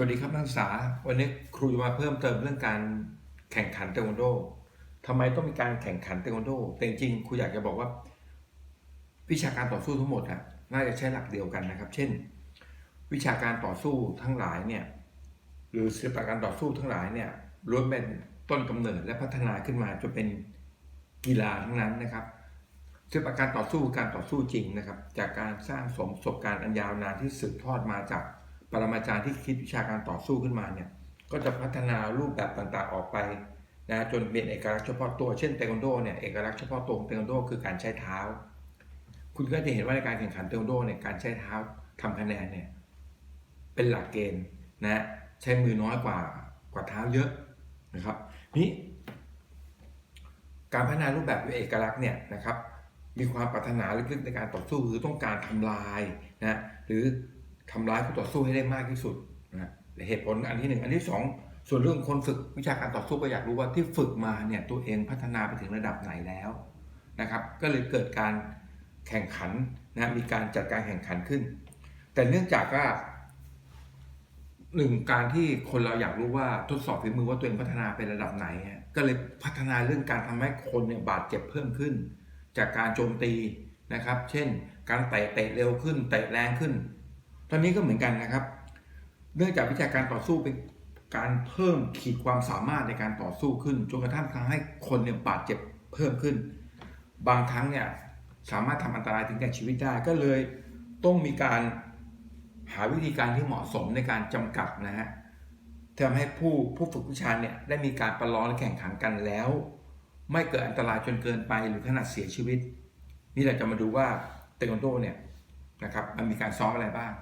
สวัสดีครับนักศึกษา วันนี้ครูจะมาเพิ่มเติมเรื่องการแข่งขันเทควันโดทำไมต้องมีการแข่งขันเทควันโด แต่จริงครูอยากจะบอกว่า วิชาการต่อสู้ทั้งหมดอะน่าจะใช้หลักเดียวกันนะครับ เช่น วิชาการต่อสู้ทั้งหลายเนี่ยหรือศิลปะการต่อสู้ทั้งหลายเนี่ยล้วนเป็นต้นกำเนิดและพัฒนาขึ้นมาจนเป็นกีฬาทั้งนั้นนะครับศิลปะการต่อสู้การต่อสู้จริงนะครับ จากการสร้างสมประสบการณ์อันยาวนานที่สืบทอดมาจาก ปรมาจารย์ที่คิดวิชาการต่อสู้ขึ้นมาเนี่ยก็จะพัฒนารูปแบบต่างๆออกไปนะจนเป็นเอกลักษณ์เฉพาะตัวเช่นเทควันโดเนี่ยเอกลักษณ์เฉพาะตัวของเทควันโดคือการใช้เท้า คุณก็จะเห็นว่าในการแข่งขันเทควันโดเนี่ยการใช้เท้าทำคะแนนเนี่ยเป็นหลักเกณฑ์นะใช้มือน้อยกว่ากว่าเท้าเยอะนะครับนี่การพัฒนารูปแบบเอกลักษณ์เนี่ยนะครับมีความปรารถนาลึกๆในการต่อสู้คือต้องการทำลายนะหรือ ทำร้ายคู่ต่อสู้ให้ได้มากที่สุดนะเหตุผลอันที่หนึ่งอันที่สองส่วนเรื่องคนฝึกวิชาการต่อสู้ก็อยากรู้ว่าที่ฝึกมาเนี่ยตัวเองพัฒนาไปถึงระดับไหนแล้วนะครับ ก็เลยเกิดการแข่งขันนะมีการจัดการแข่งขันขึ้น แต่เนื่องจากว่าหนึ่งการที่คนเราอยากรู้ว่าทดสอบฝีมือว่าตัวเองพัฒนาไประดับไหน ก็เลยพัฒนาเรื่องการทำให้คนเนี่ยบาดเจ็บเพิ่มขึ้น จากการโจมตีนะครับ เช่น การเตะเตะเร็วขึ้นเตะแรงขึ้น ตอนนี้ก็เหมือนกันนะครับ เนื่องจากวิชาการต่อสู้เป็นการเพิ่มขีดความสามารถในการต่อสู้ขึ้นจนกระทั่งทำให้คนเนี่ยบาดเจ็บเพิ่มขึ้น บางครั้งเนี่ยสามารถทำอันตรายถึงแก่ชีวิตได้ก็เลยต้องมีการหาวิธีการที่เหมาะสมในการจำกัดนะฮะทำให้ผู้ผู้ฝึกวิชาเนี่ยได้มีการประลองและแข่งขันกันแล้ว ไม่เกิดอันตรายจนเกินไปหรือขนาดเสียชีวิต นี่เราจะมาดูว่าเทควันโดเนี่ยนะครับมันมีการซ้อมอะไรบ้าง